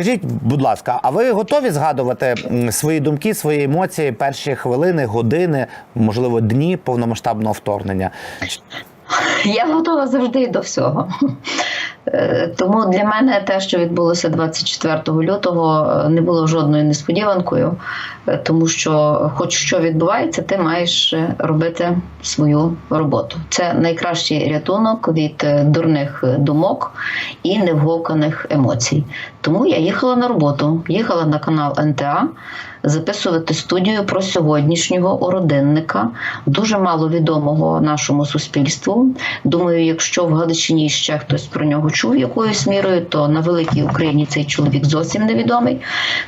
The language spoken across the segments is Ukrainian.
Скажіть, будь ласка, а ви готові згадувати свої думки, свої емоції, перші хвилини, години, можливо, дні повномасштабного вторгнення? Я готова завжди до всього. Е, Тому для мене те, що відбулося 24 лютого, е, не було жодною несподіванкою, тому що, хоч що відбувається, ти маєш е, робити свою роботу. Це найкращий рятунок від е, дурних думок і невгуканих емоцій. Тому я їхала на роботу, їхала на канал НТА записувати студію про сьогоднішнього родинника, дуже мало відомого нашому суспільству. Думаю, якщо в Галичині ще хтось про нього чув якоюсь мірою, то на великій Україні цей чоловік зовсім невідомий.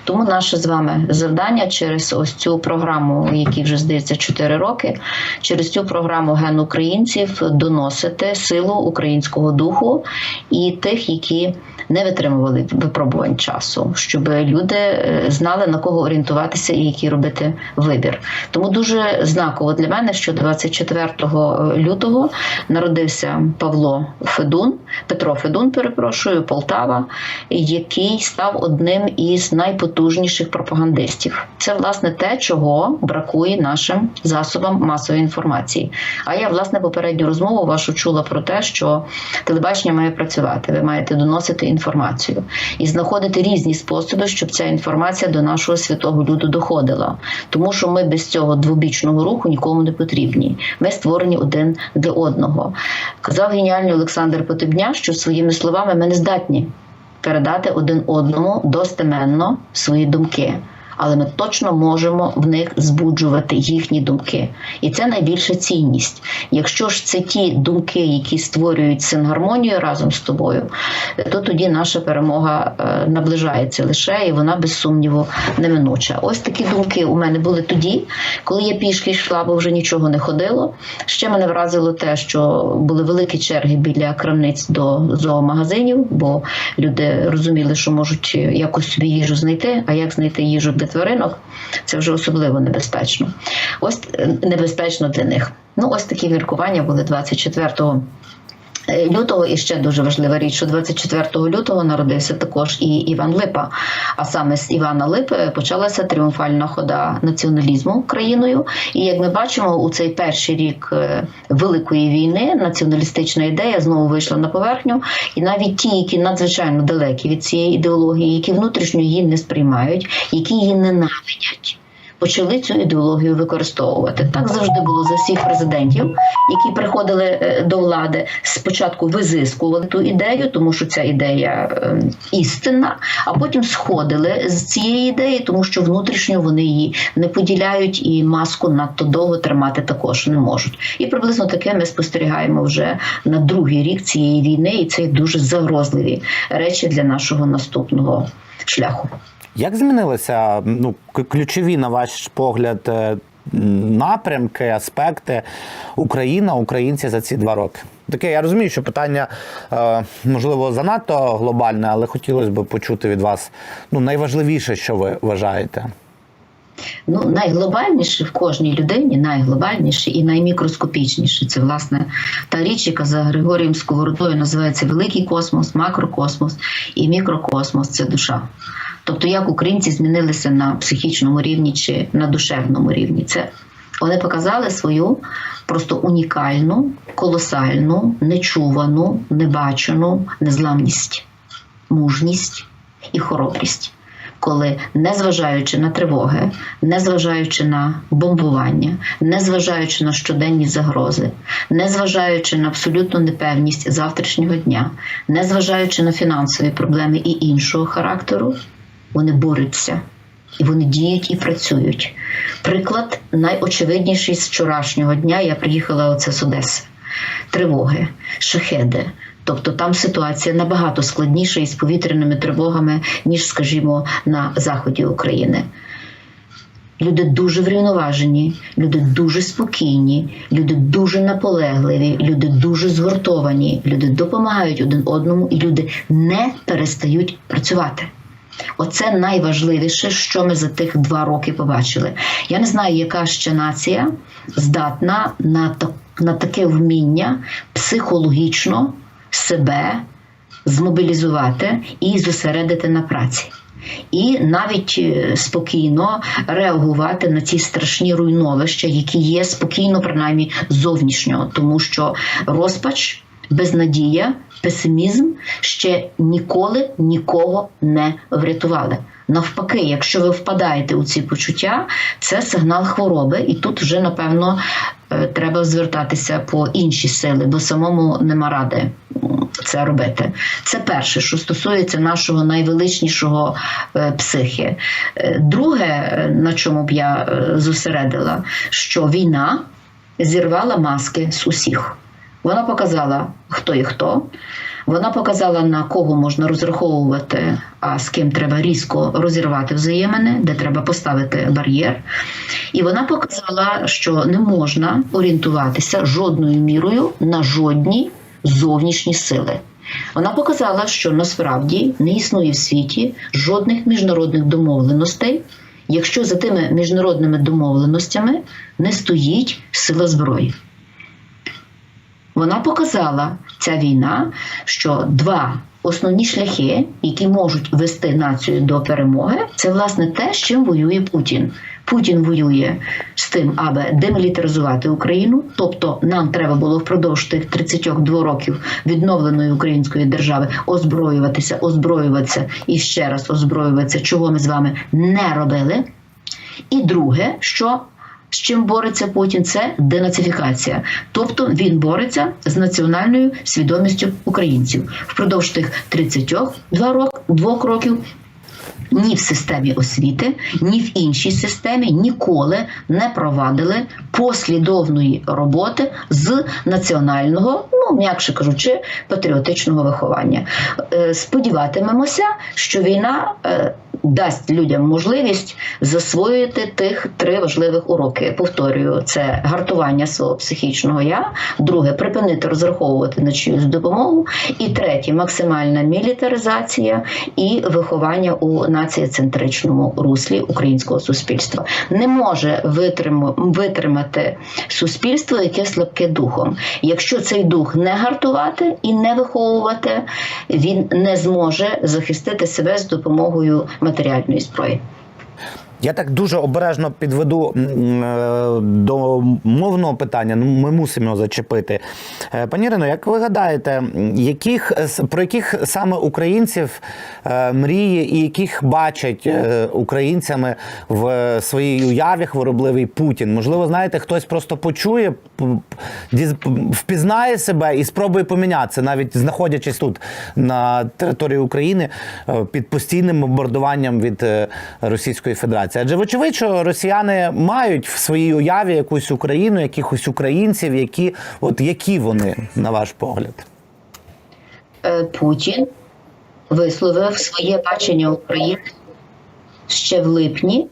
Тому наше з вами завдання через ось цю програму, якій вже здається 4 роки, через цю програму ген українців доносити силу українського духу і тих, які не витримували випробувань часу, щоб люди е, знали на кого орієнтуватися і який робити вибір. Тому дуже знаково для мене, що 24 лютого народився Павло Федун, Петро Федун, перепрошую, Полтава, який став одним із найпотужніших пропагандистів. Це власне те, чого бракує нашим засобам масової інформації. А я власне попередню розмову вашу чула про те, що телебачення має працювати. Ви маєте доносити інформацію і знаходити різні способи, щоб ця інформація до нашого святого люду доходила. Тому що ми без цього двобічного руху нікому не потрібні. Ми створені один для одного. Казав геніальний Олександр Потебня, що своїми словами ми не здатні передати один одному достеменно свої думки. Але ми точно можемо в них збуджувати їхні думки, і це найбільша цінність. Якщо ж це ті думки, які створюють сингармонію разом з тобою, то тоді наша перемога е, наближається лише, і вона без сумніву неминуча. Ось такі думки у мене були тоді, коли я пішки йшла, бо вже нічого не ходило. Ще мене вразило те, що були великі черги біля крамниць до зоомагазинів, бо люди розуміли, що можуть якось собі їжу знайти, а як знайти їжу для тваринок, це вже особливо небезпечно. Ось е, небезпечно для них. Ну, ось такі міркування були 24 Е, Лютого і ще дуже важлива річ, що 24 лютого народився також і Іван Липа. А саме з Івана Липи почалася тріумфальна хода націоналізму країною. І як ми бачимо, у цей перший рік е, великої війни націоналістична ідея знову вийшла на поверхню. І навіть ті, які надзвичайно далекі від цієї ідеології, які внутрішньо її не сприймають, які її ненавидять почали цю ідеологію використовувати. Так завжди було за всіх президентів, які приходили е, до влади. Спочатку визискували ту ідею, тому що ця ідея е, істинна, а потім сходили з цієї ідеї, тому що внутрішньо вони її не поділяють і маску надто довго тримати також не можуть. І приблизно таке ми спостерігаємо вже на другий рік цієї війни, і це дуже загрозливі речі для нашого наступного шляху. Як змінилися ну, ключові, на ваш погляд, е, напрямки, аспекти Україна, українці за ці два роки? Таке, я розумію, що питання е, можливо занадто глобальне, але хотілося б почути від вас ну, найважливіше, що ви вважаєте. Ну, найглобальніше в кожній людині, найглобальніше і наймікроскопічніше. Це власне та річ, яка за Григорієм Сковородою називається великий космос, макрокосмос і мікрокосмос це душа. Тобто, як українці змінилися на психічному рівні чи на душевному рівні, це вони показали свою просто унікальну, колосальну, нечувану, небачену незламність, мужність і хоробрість. Коли, незважаючи на тривоги, незважаючи на бомбування, незважаючи на щоденні загрози, незважаючи на абсолютну непевність завтрашнього дня, незважаючи на фінансові проблеми і іншого характеру, вони борються. І вони діють і працюють. Приклад найочевидніший з вчорашнього дня я приїхала оце з Одеси. Тривоги, шахеди. Тобто там ситуація набагато складніша із повітряними тривогами, ніж, скажімо, на заході України. Люди дуже врівноважені, люди дуже спокійні, люди дуже наполегливі, люди дуже згуртовані, люди допомагають один одному, і люди не перестають працювати. Оце найважливіше, що ми за тих два роки побачили. Я не знаю, яка ще нація здатна на, на таке вміння психологічно себе змобілізувати і зосередити на праці. І навіть е, спокійно реагувати на ці страшні руйновища, які є спокійно, принаймні зовнішнього, тому що розпач, безнадія, песимізм ще ніколи нікого не врятували. Навпаки, якщо ви впадаєте у ці почуття, це сигнал хвороби, і тут вже напевно е, треба звертатися по інші сили, бо самому нема ради це робити. Це перше, що стосується нашого найвеличнішого е, психи. Е, Друге, на чому б я зосередила, що війна зірвала маски з усіх. Вона показала, хто є хто. Вона показала, на кого можна розраховувати, а з ким треба різко розірвати взаємини, де треба поставити бар'єр. І вона показала, що не можна орієнтуватися жодною мірою на жодні зовнішні сили. Вона показала, що насправді не існує в світі жодних міжнародних домовленостей, якщо за тими міжнародними домовленостями не стоїть сила зброї. Вона показала ця війна, що два основні шляхи, які можуть вести націю до перемоги, це власне те, з чим воює Путін. Путін воює з тим, аби демілітаризувати Україну. Тобто, нам треба було впродовж тих 32 років відновленої української держави озброюватися, озброюватися і ще раз озброюватися, чого ми з вами не робили. І друге, що з чим бореться Путін, це денацифікація. Тобто він бореться з національною свідомістю українців впродовж тих 32 років двох років. Ні в системі освіти, ні в іншій системі ніколи не провадили послідовної роботи з національного, ну м'якше кажучи, патріотичного виховання. Е, Сподіватимемося, що війна е, дасть людям можливість засвоїти тих три важливих уроки. Повторюю, це гартування свого психічного я, друге припинити розраховувати на чиюсь допомогу, і третє максимальна мілітаризація і виховання у націєцентричному руслі українського суспільства. Не може витримати суспільство, яке слабке духом. Якщо цей дух не гартувати і не виховувати, він не зможе захистити себе з допомогою матеріальної зброї. Я так дуже обережно підведу е, до мовного питання. Ну, ми мусимо його зачепити. Е, Пані Ірино, як ви гадаєте, яких про яких саме українців е, мріє і яких бачать українцями в своїй уяві хворобливий Путін? Можливо, знаєте, хтось просто почує, впізнає себе і спробує помінятися, навіть знаходячись тут на території України під постійним бомбардуванням від Російської Федерації. Адже вочевидь, що росіяни мають в своїй уяві якусь Україну, якихось українців, які от які вони, на ваш погляд? Е, Путін висловив своє бачення України ще в липні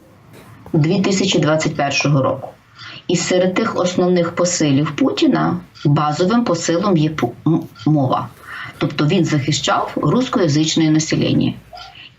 2021 року. І серед тих основних посилів Путіна базовим посилом є мова. Тобто він захищав рускоязичне населення.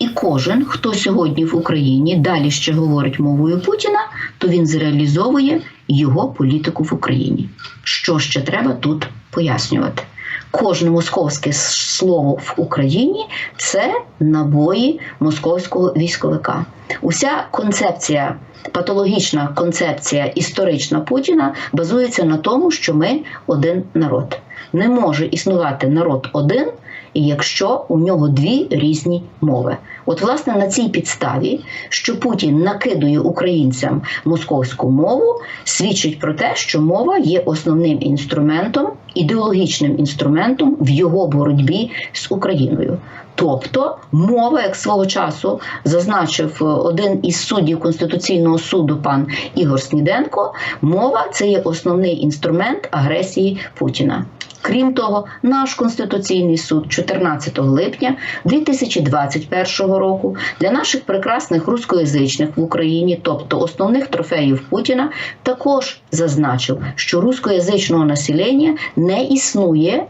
І кожен, хто сьогодні в Україні далі ще говорить мовою Путіна, то він зреалізовує його політику в Україні. Що ще треба тут пояснювати? Кожне московське слово в Україні це набої московського військовика. Уся концепція, патологічна концепція історична Путіна базується на тому, що ми один народ. Не може існувати народ один, якщо у нього дві різні мови. От, власне, на цій підставі, що Путін накидує українцям московську мову, свідчить про те, що мова є основним інструментом, ідеологічним інструментом в його боротьбі з Україною. Тобто мова, як свого часу зазначив е, один із суддів Конституційного суду, пан Ігор Сніденко, мова це є основний інструмент агресії Путіна. Крім того, наш конституційний суд 14 липня 2021 року для наших прекрасних рускоязичних в Україні, тобто основних трофеїв Путіна, також зазначив, що рускоязичного населення не існує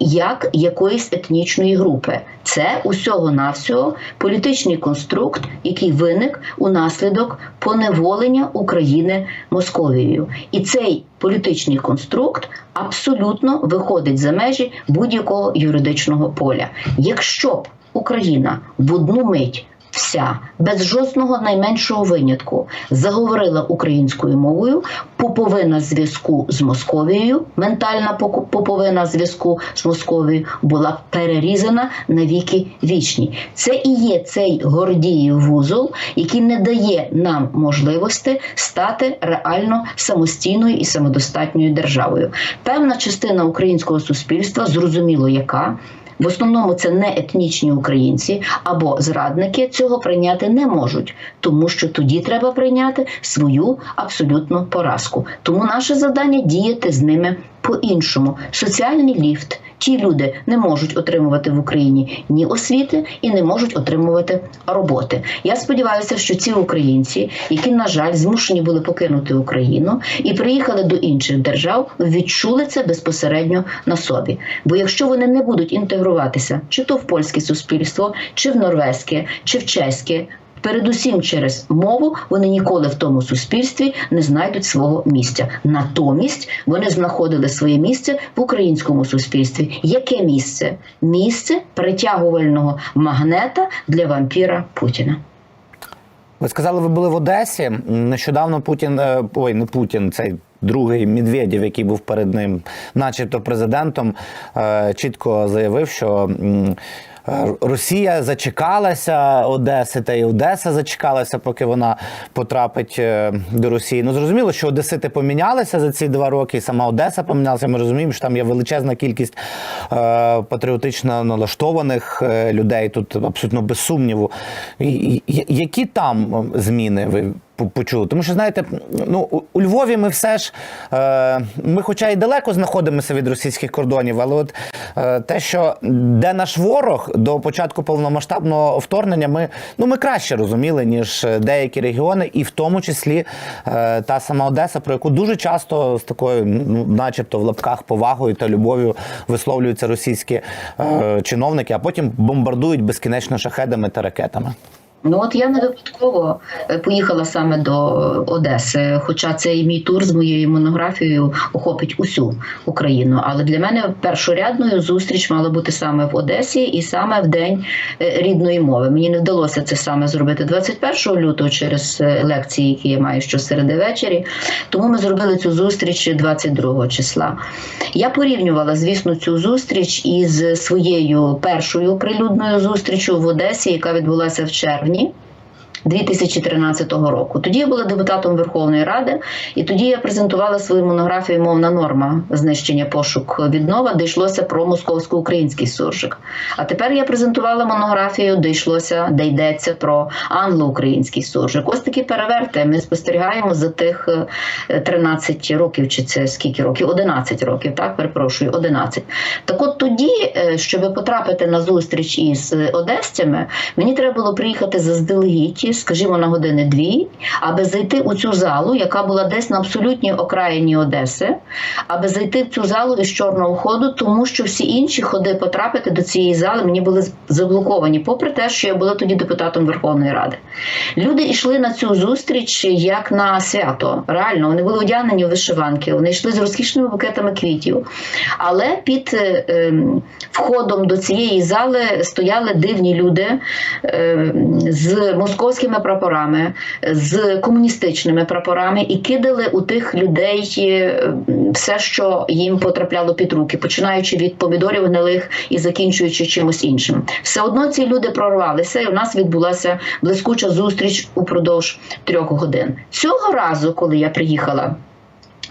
як якоїсь етнічної групи. Це усього-навсього політичний конструкт, який виник унаслідок поневолення України Московією. І цей політичний конструкт абсолютно виходить за межі будь-якого юридичного поля. Якщо б Україна в одну мить вся без жодного найменшого винятку заговорила українською мовою, поповина зв'язку з Московією, ментальна поповина зв'язку з Московією була перерізана на віки вічні. Це і є цей Гордіїв вузол, який не дає нам можливості стати реально самостійною і самодостатньою державою. Певна частина українського суспільства, зрозуміло, яка. В основному це не етнічні українці або зрадники цього прийняти не можуть, тому що тоді треба прийняти свою абсолютну поразку. Тому наше завдання діяти з ними по-іншому. Соціальний ліфт. Ті люди не можуть отримувати в Україні ні освіти і не можуть отримувати роботи. Я сподіваюся, що ці українці, які на жаль змушені були покинути Україну і приїхали до інших держав, відчули це безпосередньо на собі. Бо якщо вони не будуть інтегруватися, чи то в польське суспільство, чи в норвезьке, чи в чеське. Передусім через мову вони ніколи в тому суспільстві не знайдуть свого місця. Натомість вони знаходили своє місце в українському суспільстві. Яке місце? Місце притягувального магнета для вампіра Путіна. Ви сказали, ви були в Одесі. Нещодавно Путін, е, ой, не Путін, цей другий Медведєв, який був перед ним, начебто президентом, е, чітко заявив, що е, Росія зачекалася Одеси, та й Одеса зачекалася, поки вона потрапить е, до Росії. Ну зрозуміло, що Одесити помінялися за ці два роки, і сама Одеса помінялася. Ми розуміємо, що там є величезна кількість патріотично налаштованих людей. Тут абсолютно без сумніву. Які там зміни ви почули? Тому що знаєте, ну у- Львові ми все ж е, ми, хоча і далеко знаходимося від російських кордонів, але от е, те, що де наш ворог до початку повномасштабного вторгнення, ми ну ми краще розуміли ніж деякі регіони, і в тому числі е, та сама Одеса, про яку дуже часто з такою, ну, начебто, в лапках повагою та любов'ю висловлюються російські е, чиновники, а потім бомбардують безкінечно шахедами та ракетами. Ну от я не випадково е, поїхала саме до Одеси, хоча цей мій тур з моєю монографією охопить усю Україну. Але для мене першорядною зустріч мала бути саме в Одесі і саме в день е, рідної мови. Мені не вдалося це саме зробити 21 лютого через е, лекції, які я маю щосереди ввечері. Тому ми зробили цю зустріч 22 числа. Я порівнювала, звісно, цю зустріч із своєю першою прилюдною зустрічю в Одесі, яка відбулася в червні лікарні. 2013 року. Тоді я була депутатом Верховної Ради, і тоді я презентувала свою монографію Мовна норма знищення пошук віднова, де йшлося про московсько-український суржик. А тепер я презентувала монографію, де йшлося, де йдеться про англо-український суржик. Ось такі переверти. Ми спостерігаємо за тих е, 13 років, чи це скільки років? 11 років, так перепрошую, 11. Так от тоді, е, щоб потрапити на зустріч із е, одесцями, мені треба було приїхати заздалегідь, скажімо, на години дві, аби зайти у цю залу, яка була десь на абсолютній окраїні Одеси, аби зайти в цю залу із чорного ходу, тому що всі інші ходи потрапити до цієї зали мені були заблоковані, попри те, що я була тоді депутатом Верховної Ради. Люди йшли на цю зустріч як на свято. Реально, вони були одягнені у вишиванки, вони йшли з розкішними букетами квітів. Але під е, ем, входом до цієї зали стояли дивні люди е, з московськими прапорами, з комуністичними прапорами і кидали у тих людей е, все, що їм потрапляло під руки, починаючи від помідорів гнилих і закінчуючи чимось іншим. Все одно ці люди прорвалися, і у нас відбулася блискуча зустріч упродовж трьох годин. Цього разу, коли я приїхала.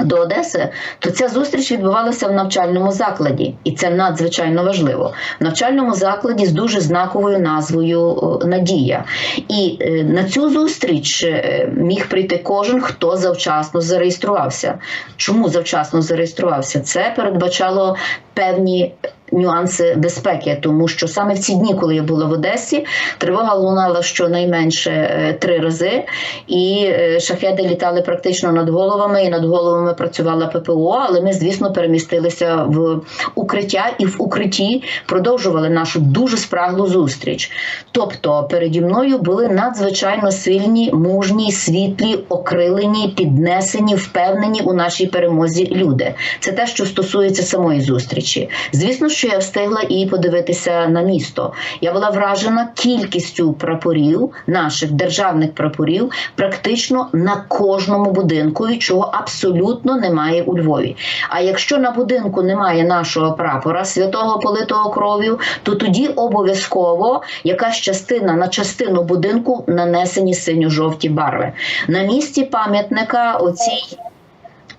До Одеси, то ця зустріч відбувалася в навчальному закладі, і це надзвичайно важливо. В навчальному закладі з дуже знаковою назвою Надія. І е, на цю зустріч е, міг прийти кожен, хто завчасно зареєструвався. Чому завчасно зареєструвався? Це передбачало певні нюанси безпеки, тому що саме в ці дні, коли я була в Одесі, тривога лунала щонайменше е, три рази, і е, шахеди літали практично над головами, і над головами працювала ППО. Але ми, звісно, перемістилися в укриття і в укритті продовжували нашу дуже спраглу зустріч. Тобто переді мною були надзвичайно сильні, мужні, світлі, окрилені, піднесені, впевнені у нашій перемозі люди. Це те, що стосується самої зустрічі. Звісно, що я встигла і подивитися на місто. Я була вражена кількістю прапорів, наших державних прапорів, практично на кожному будинку, і чого абсолютно немає у Львові. А якщо на будинку немає нашого прапора, святого политого кров'ю, то тоді обов'язково якась частина на частину будинку нанесені синьо-жовті барви. На місці пам'ятника оцій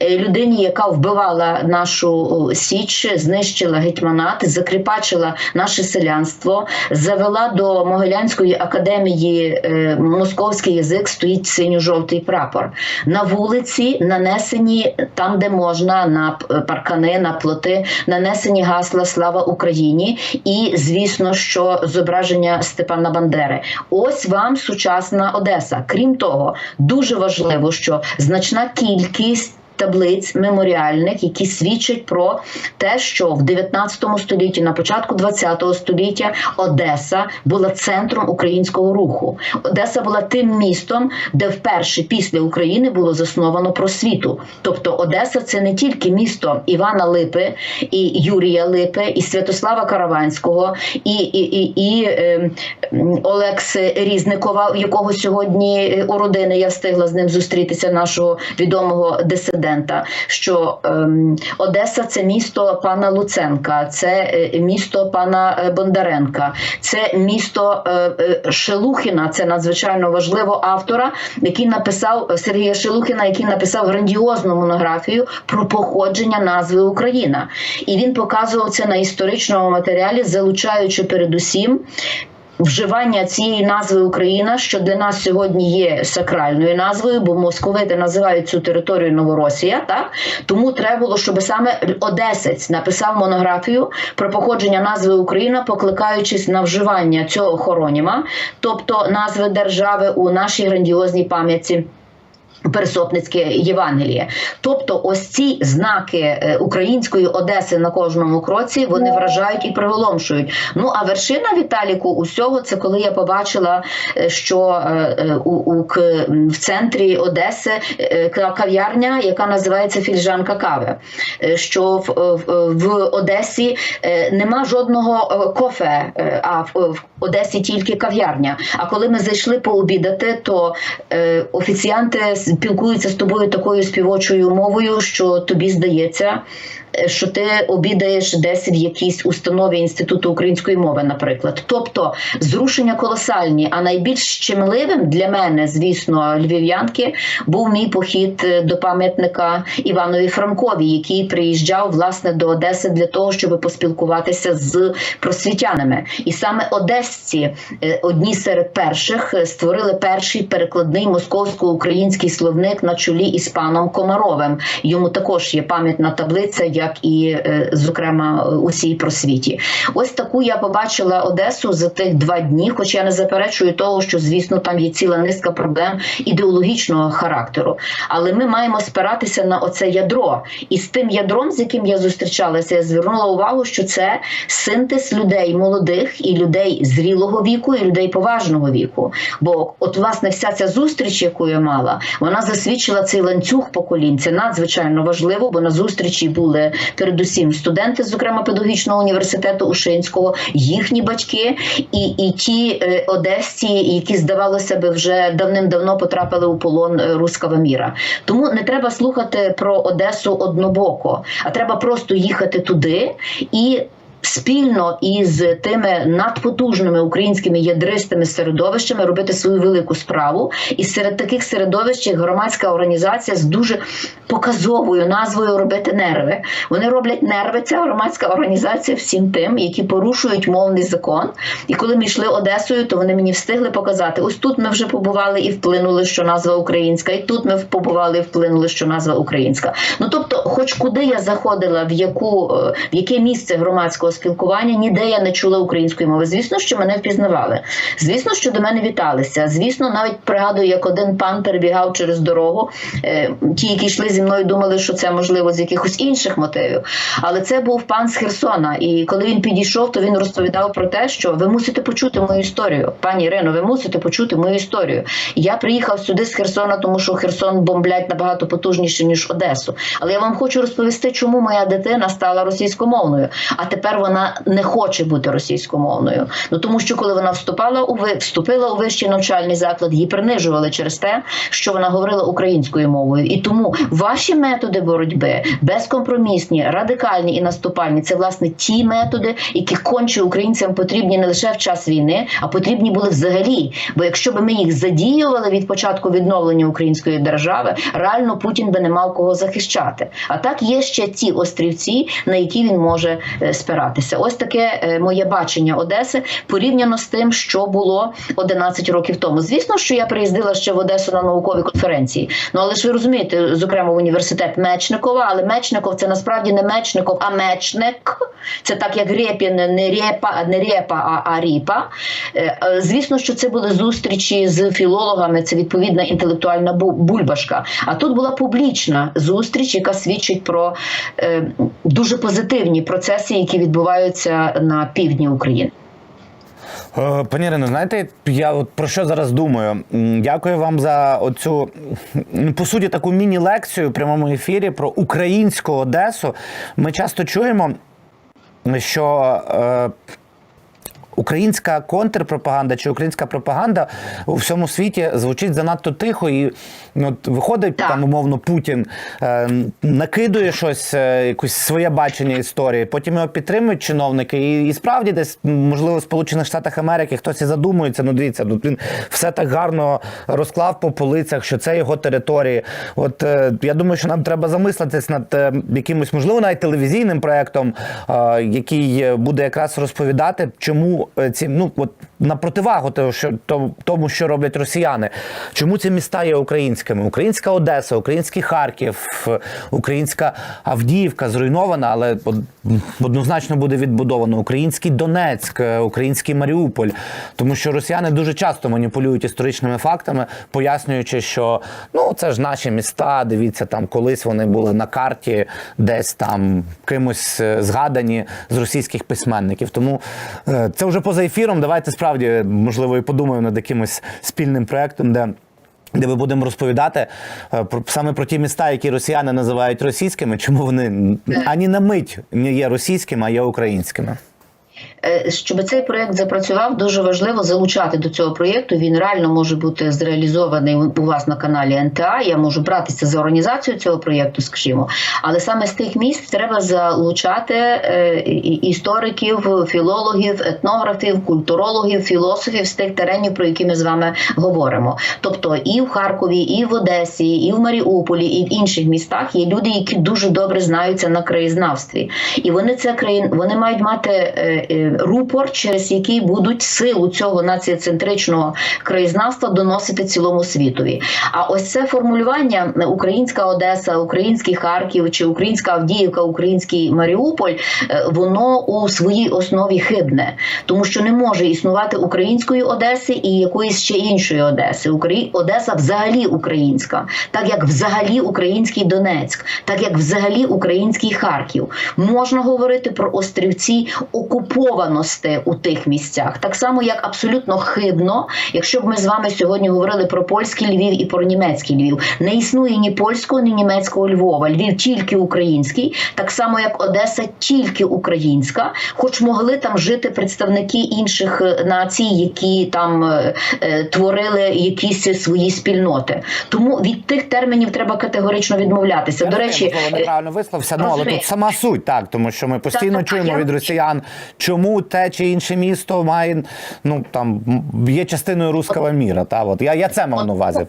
людині, яка вбивала нашу січ, знищила гетьманат, закріпачила наше селянство, завела до Могилянської академії е, московський язик, стоїть синьо-жовтий прапор. На вулиці нанесені там, де можна, на паркани, на плоти, нанесені гасла Слава Україні і, звісно, що зображення Степана Бандери. Ось вам сучасна Одеса. Крім того, дуже важливо, що значна кількість. Таблиць меморіальних, які свідчать про те, що в 19 столітті, на початку 20 століття, Одеса була центром українського руху. Одеса була тим містом, де вперше після України було засновано просвіту. Тобто Одеса це не тільки місто Івана Липи і Юрія Липи, і Святослава Караванського, і, і, і, і е, Олекси Різникова, якого сьогодні е, у родини я встигла з ним зустрітися, нашого відомого дисидента. Що ем, Одеса це місто пана Луценка, це е, місто пана е, Бондаренка, це місто е, Шелухіна. Це надзвичайно важливо автора, який написав Сергія Шелухіна, який написав грандіозну монографію про походження назви Україна. І він показував це на історичному матеріалі, залучаючи передусім вживання цієї назви Україна, що для нас сьогодні є сакральною назвою, бо московити називають цю територію Новоросія. Так тому треба було, щоб саме Одесець написав монографію про походження назви Україна, покликаючись на вживання цього хороніма, тобто назви держави у нашій грандіозній пам'ятці. Пересопницьке Євангеліє, тобто ось ці знаки е, української Одеси на кожному кроці вони вражають і приголомшують. Ну а вершина Віталіку усього це коли я побачила, е, що е, у, у в центрі Одеси кав'ярня, яка називається фільжанка кави. Е, Що в, в, в Одесі нема жодного кофе, а в, в Одесі тільки кав'ярня. А коли ми зайшли пообідати, то офіціанти спілкуються з тобою такою співочою мовою, що тобі здається, е, що ти обідаєш десь в якійсь установі інституту української мови, наприклад. Тобто зрушення колосальні. А найбільш щемливим для мене, звісно, львів'янки, був мій похід е, до пам'ятника Іванові Франкові, який приїжджав власне до Одеси для того, щоб поспілкуватися з просвітянами. І саме одесці, е, одні серед перших, створили перший перекладний московсько-український словник на чолі із паном Комаровим. Йому також є пам'ятна таблиця, як і, е, зокрема, усій просвіті. Ось таку я побачила Одесу за тих два дні, хоч я не заперечую того, що звісно там є ціла низка проблем ідеологічного характеру. Але ми маємо спиратися на оце ядро. І з тим ядром, з яким я зустрічалася, я звернула увагу, що це синтез людей молодих і людей зрілого віку, і людей поважного віку. Бо, от, власне, вся ця зустріч, яку я мала, вона засвідчила цей ланцюг поколінь. Це надзвичайно важливо, бо на зустрічі були передусім студенти, зокрема педагогічного університету Ушинського, їхні батьки, і, і ті е, одесці, які здавалося би вже давним-давно потрапили у полон е, руского міра. Тому не треба слухати про Одесу однобоко, а треба просто їхати туди і. Спільно із тими надпотужними українськими ядристими середовищами робити свою велику справу, і серед таких середовищ громадська організація з дуже показовою назвою робити нерви. Вони роблять нерви. Ця громадська організація всім тим, які порушують мовний закон. І коли ми йшли Одесою, то вони мені встигли показати: ось тут ми вже побували і вплинули, що назва українська, і тут ми побували і вплинули, що назва українська. Ну тобто, хоч куди я заходила, в яку е, в яке місце громадського громадського спілкування ніде я не чула української мови. Звісно, що мене впізнавали. Звісно, що до мене віталися. Звісно, навіть пригадую, як один пан перебігав через дорогу. Е, Ті, які йшли зі мною, думали, що це можливо з якихось інших мотивів. Але це був пан з Херсона. І коли він підійшов, то він розповідав про те, що ви мусите почути мою історію. Пані Ірино, ви мусите почути мою історію. Я приїхав сюди з Херсона, тому що Херсон бомблять набагато потужніше ніж Одесу. Але я вам хочу розповісти, чому моя дитина стала російськомовною, а тепер вона не хоче бути російськомовною. Ну тому що коли вона вступала у вступила у вищий навчальний заклад, її принижували через те, що вона говорила українською мовою. І тому ваші методи боротьби безкомпромісні, радикальні і наступальні це власне ті методи, які конче українцям потрібні не лише в час війни, а потрібні були взагалі. Бо якщо б ми їх задіювали від початку відновлення української держави, реально Путін би не мав кого захищати. А так є ще ті острівці, на які він може е, спиратися. Ось таке е, моє бачення Одеси порівняно з тим, що було 11 років тому. Звісно, що я приїздила ще в Одесу на наукові конференції. Ну але ж ви розумієте, зокрема в університет Мечникова, але Мечников це насправді не Мечников, а Мечник. Це так як Рєпін, не Рєпа, не Рєпа, а, Ріпа. Е, е, Звісно, що це були зустрічі з філологами. Це відповідна інтелектуальна бульбашка. А тут була публічна зустріч, яка свідчить про дуже позитивні процеси, які відбуваються на півдні України. Е, Пані Ірино, знаєте, я от про що зараз думаю? Дякую вам за оцю по суті таку міні-лекцію в прямому ефірі про українську Одесу. Ми часто чуємо, що. Е, Українська контрпропаганда чи українська пропаганда у всьому світі звучить занадто тихо, і от виходить Так. там умовно Путін, е, накидує щось, е, якусь своє бачення історії. Потім його підтримують чиновники, і, і справді десь можливо в Сполучених Штатах Америки хтось і задумується. Ну дивіться, ну він все так гарно розклав по полицях, що це його території. От е, я думаю, що нам треба замислитись над е, якимось, можливо, навіть телевізійним проектом, е, який е, буде якраз розповідати, чому е, ці ну от на противагу того, що тому, що роблять росіяни, чому ці міста є українськими? Українська Одеса, український Харків, українська Авдіївка зруйнована, але однозначно буде відбудовано. Український Донецьк, е, український Маріуполь, тому що росіяни дуже часто маніпулюють історичними фактами, пояснюючи, що ну це ж наші міста. Дивіться, там колись вони були на карті, десь там кимось е, згадані з російських письменників. Тому е, це вже поза ефіром. Давайте справді можливо і подумаємо над якимось спільним проектом, де. Де ми будемо розповідати е, про саме про ті міста, які росіяни називають російськими, чому вони ані на мить не є російськими, а є українськими. Е, Щоб цей проєкт запрацював, дуже важливо залучати до цього проєкту. Він реально може бути зреалізований у вас на каналі НТА. Я можу братися за організацію цього проєкту, скажімо. Але саме з тих місць треба залучати е, істориків, філологів, етнографів, культурологів, філософів з тих теренів, про які ми з вами говоримо. Тобто і в Харкові, і в Одесі, і в Маріуполі, і в інших містах є люди, які дуже добре знаються на краєзнавстві, і вони це країн, вони мають мати е, рупор, через який будуть силу цього націоцентричного краєзнавства доносити цілому світові. А ось це формулювання е, українська Одеса, український Харків чи українська Авдіївка, український Маріуполь, е, воно у своїй основі хибне, тому що не може існувати української Одеси і якоїсь ще іншої Одеси. Одеса взагалі українська, так як взагалі український Донецьк, так як взагалі український Харків. Можна говорити про острівці окупованості у тих місцях, так само як абсолютно хибно, якщо б ми з вами сьогодні говорили про польський Львів і про німецький Львів. Не існує ні польського, ні німецького Львова. Львів тільки український, так само як Одеса тільки українська, хоч могли там жити представники інших е, націй, які там е, е, творили якісь свої спільноти. Тому від тих термінів треба категорично відмовлятися. До речі, неправильно висловився, ну але тут сама суть, так, тому що ми постійно Так, так, чуємо я- від росіян, чому те чи інше місто має, ну там є частиною руского міра. Та от я, я це мав на увазі.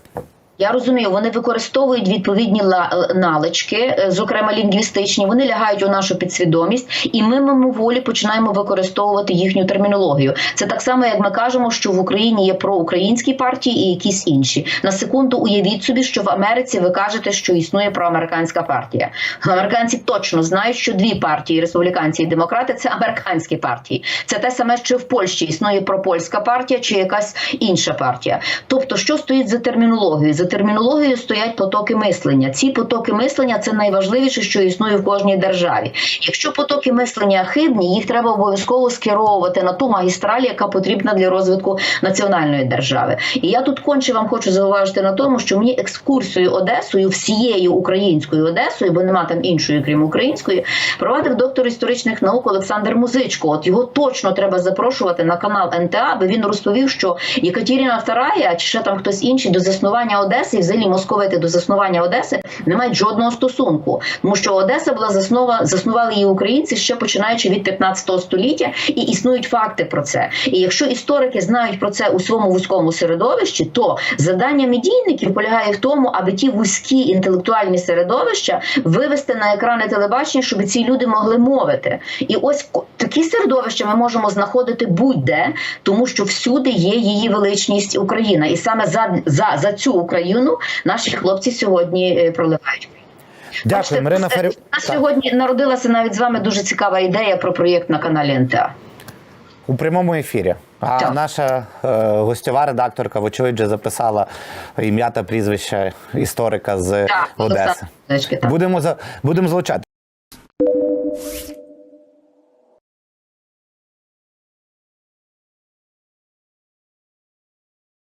Я розумію, вони використовують відповідні ла- налички, е, зокрема лінгвістичні. Вони лягають у нашу підсвідомість, і ми мимоволі починаємо використовувати їхню термінологію. Це так само, як ми кажемо, що в Україні є проукраїнські партії і якісь інші. На секунду уявіть собі, що в Америці ви кажете, що існує проамериканська партія. Американці точно знають, що дві партії республіканці і демократи це американські партії. Це те саме, що в Польщі існує пропольська партія чи якась інша партія. Тобто, що стоїть за термінологією? За термінологією стоять потоки мислення. Ці потоки мислення це найважливіше, що існує в кожній державі. Якщо потоки мислення хибні, їх треба обов'язково скеровувати на ту магістраль, яка потрібна для розвитку національної держави. І я тут конче вам хочу зауважити на тому, що мені екскурсію Одесою, всією українською Одесою, бо нема там іншої, крім української, провадив доктор історичних наук Олександр Музичко. От його точно треба запрошувати на канал НТА, аби він розповів, що Єкатерина II, чи ще там хтось інший до заснування Одеси, і взагалі московити до заснування Одеси не мають жодного стосунку, тому що Одеса була заснова, заснували її українці ще починаючи від 15 століття, і існують факти про це. І якщо історики знають про це у своєму вузькому середовищі, то завдання медійників полягає в тому, аби ті вузькі інтелектуальні середовища вивести на екрани телебачення, щоб ці люди могли мовити. І ось такі середовища ми можемо знаходити будь-де, тому що всюди є її величність Україна, і саме за, за, за цю Україну наші хлопці сьогодні е, проливають. Дякую, Бачите, Марина Фарю... У нас сьогодні народилася навіть з вами дуже цікава ідея про проєкт на каналі НТА. У прямому ефірі. А Так. наша е, гостьова редакторка, вочевидь, записала ім'я та прізвище історика з Так, Одеси. Так. Будемо за будемо залучати.